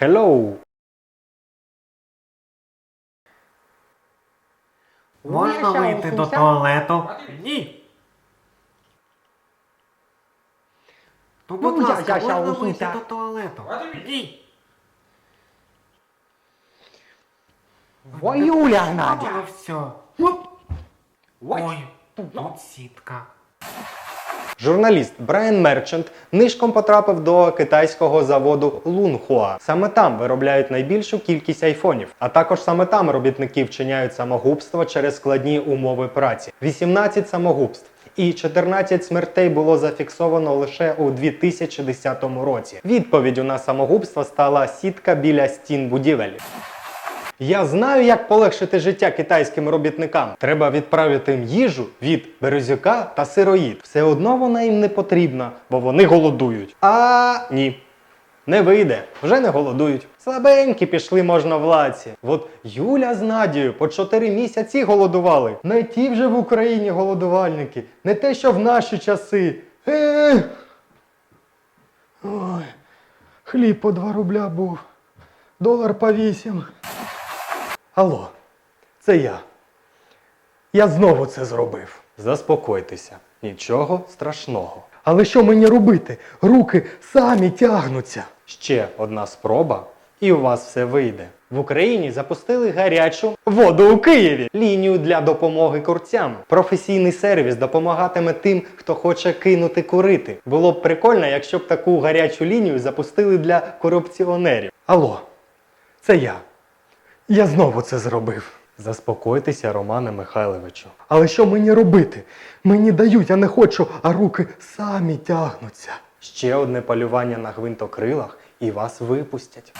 Hello! Можна вийти до туалету? Ні. Ну, будь Ну, ласка, можна вийти до туалету? Ні. Ой, Юля Ну, Надя! все. Ой, тут сітка. Журналіст Брайан Мерчант нишком потрапив до китайського заводу Лунхуа. Саме там виробляють найбільшу кількість айфонів, а також саме там робітники вчиняють самогубство через складні умови праці. 18 самогубств. І 14 смертей було зафіксовано лише у 2010 році. Відповіддю на самогубство стала сітка біля стін будівель. Я знаю, як полегшити життя китайським робітникам. Треба відправити їм їжу від березюка та сироїд. Все одно вона їм не потрібна, бо вони голодують. А ні. Не вийде, вже не голодують. Слабенькі пішли можновладці. От Юля з Надією по 4 місяці голодували. Не ті вже в Україні голодувальники, не те, що в наші часи. Ех! Ой, хліб по 2 рубля був, долар по 8. Алло, це я. Я знову це зробив. Заспокойтеся, нічого страшного. Але що мені робити? Руки самі тягнуться. Ще одна спроба, і у вас все вийде. В Україні запустили гарячу воду у Києві, лінію для допомоги курцям. Професійний сервіс допомагатиме тим, хто хоче кинути курити. Було б прикольно, якщо б таку гарячу лінію запустили для корупціонерів. Алло, це я. Я знову це зробив. Заспокойтеся, Романе Михайловичу. Але що мені робити? Мені дають, я не хочу, а руки самі тягнуться. Ще одне полювання на гвинтокрилах і вас випустять.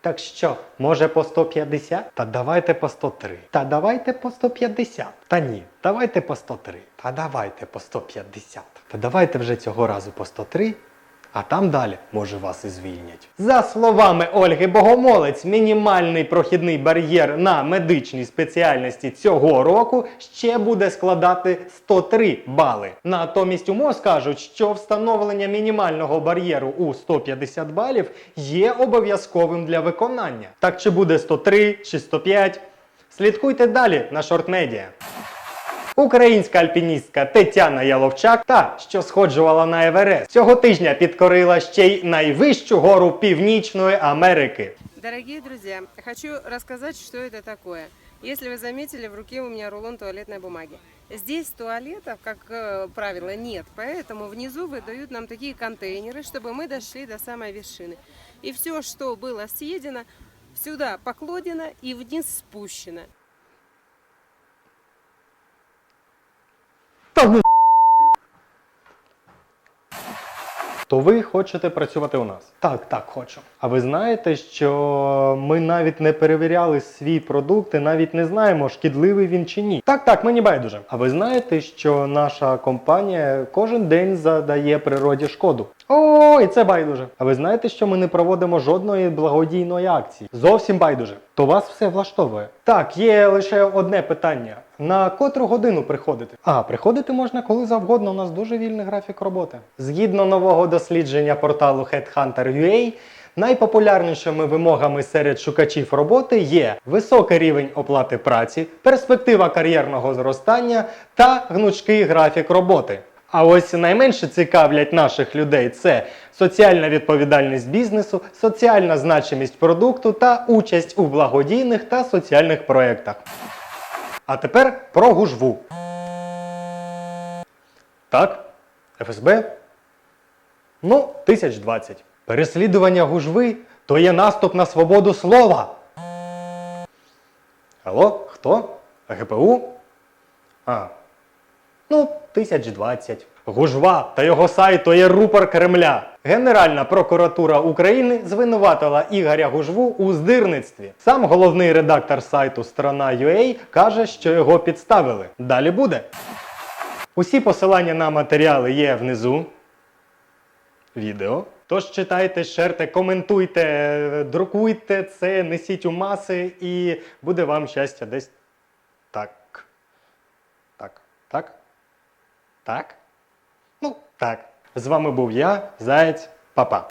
Так що, може по 150? Та давайте по 103. Та давайте по 150. Та ні, давайте по 103. Та давайте по 150. Та давайте вже цього разу по 103. А там далі, може, вас і звільнять. За словами Ольги Богомолець, мінімальний прохідний бар'єр на медичній спеціальності цього року ще буде складати 103 бали. Натомість у МОЗ кажуть, що встановлення мінімального бар'єру у 150 балів є обов'язковим для виконання. Так чи буде 103 чи 105? Слідкуйте далі на шортмедіа Українська альпіністка Тетяна Яловчак, та що сходжувала на Еверест, цього тижня підкорила ще й найвищу гору Північної Америки. Дорогие друзья, хочу рассказать, что это такое. Если вы заметили, в руке у меня рулон туалетной бумаги. Здесь туалетов, как э, правило, нет, поэтому внизу выдают нам такие контейнеры, чтобы мы дошли до самой вершины. И все, что было съедено, сюда покладено и вниз спущено. То ви хочете працювати у нас? Так, так, хочу. А ви знаєте, що ми навіть не перевіряли свій продукт і навіть не знаємо, шкідливий він чи ні. Так, так, мені байдуже. А ви знаєте, що наша компанія кожен день задає природі шкоду? О, і це байдуже. А ви знаєте, що ми не проводимо жодної благодійної акції? Зовсім байдуже. То вас все влаштовує. Так, є лише одне питання. На котру годину приходити? А, приходити можна коли завгодно. У нас дуже вільний графік роботи. Згідно нового дослідження порталу Headhunter.ua, найпопулярнішими вимогами серед шукачів роботи є високий рівень оплати праці, перспектива кар'єрного зростання та гнучкий графік роботи. А ось найменше цікавлять наших людей це соціальна відповідальність бізнесу, соціальна значимість продукту та участь у благодійних та соціальних проєктах. А тепер про гужву. Так, ФСБ. Ну, 1020. Переслідування гужви то є наступ на свободу слова. Алло, хто? ГПУ? А. Ну, 1020. Гужва та його сайт є рупор Кремля. Генеральна прокуратура України звинуватила Ігоря Гужву у здирництві. Сам головний редактор сайту Страна.ua каже, що його підставили. Далі буде. Усі посилання на матеріали є внизу. Відео. Тож читайте, шерте, коментуйте, друкуйте це, несіть у маси і буде вам щастя десь так. Так. Так. Так? Ну, так. З вами був я, Заєць, Папа.